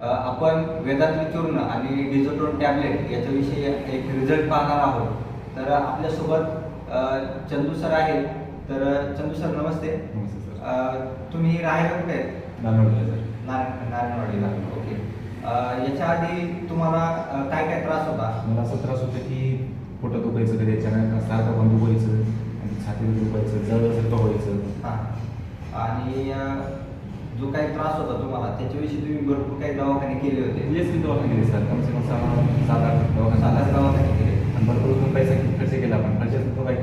आपण वेदांतली चूर्ण आणि डिझोटोन टॅबलेट याच्याविषयी एक रिझल्ट पाहणार आहोत. तर आपल्यासोबत चंदू सर आहेत. तर चंदू सर नमस्ते. नमस्ते सर. अ, तुम्ही राहायला कुठे नारायणवाडीला ओके. याच्या आधी तुम्हाला काय काय त्रास होता? मला असं त्रास होता की पोटात दुखायचं कधी याच्यानं सारखं बंद व्हायचं आणि छातीत दुखायचं जळसारखं व्हायचं. हां. आणि जो काही त्रास होता तुम्हाला त्याच्याविषयी तुम्ही भरपूर काही दवाखाने केले होते. मी दवाखाने गेले सर. कम से कम सहा सात आठ दवाखाने साधारण दवाखाने केले. आणि भरपूर पण पैसा खर्च केला आपण. खर्चात तो काही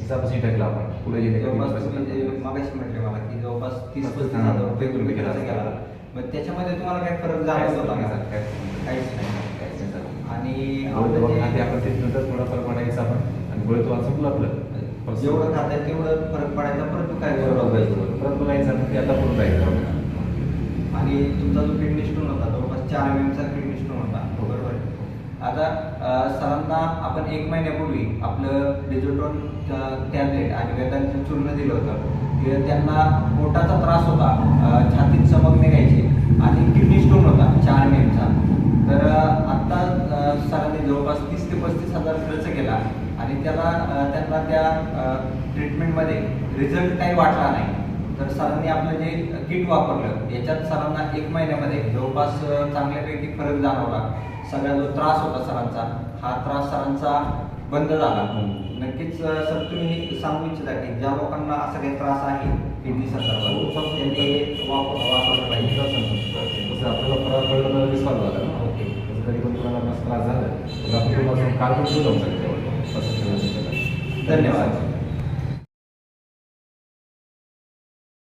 हिसाबच टाकला आपण. पुढे गेले जवळपास किती तुम्ही जे पैसा मागाशी म्हटले मला की जवळपास तीस पस्तीस हजार रुपये रुपये तुम्ही केला केला. केला. मग त्याच्यामध्ये तुम्हाला काय फरक जाणवत होता नाही का? सर, काहीच नाही. आणि आपण त्याच्यानंतर थोडा फरक पडायचा आपण. आणि गोळी तो आपलं. जेवढं खाताय तेवढं फरक पडायचा. परंतु काय जेवढं पाहिजे परत बघायचं की आता पुढे जायचं आणि तुमचा जो किडनी स्टोन होता जवळपास चार एम एमचा किडनी स्टोन होता. बरोबर? आहे. आता सरांना आपण एक महिन्यापूर्वी आपलं डिजिटोन टॅबलेट आणि वेदांचं चूर्ण दिलं होतं. त्यांना पोटाचा त्रास होता. छातीत चमक निघायची. आणि किडनी स्टोन होता चार एम तर आत्ता आता सरांनी जवळपास तीस ते पस्तीस हजार खर्च केला. आणि त्याला त्यांना त्या ट्रीटमेंटमध्ये रिझल्ट काही वाटला नाही. तर सरांनी आपलं जे किट वापरलं याच्यात सरांना एक महिन्यामध्ये जवळपास चांगल्यापैकी फरक जाणवला. सगळा जो त्रास होता सरांचा हा त्रास सरांचा बंद झाला. नक्कीच सर तुम्ही सांगू इच्छिता की ज्या लोकांना असा काही त्रास आहे किडनी संदर्भात त्यांनी वापर वापरलं पाहिजे. आपल्याला फरक पडलं तर विश्वास झाला ओके. कधी पण कोणाला त्रास झाला तर आपण काल पण जाऊ शकतो. धन्यवाद.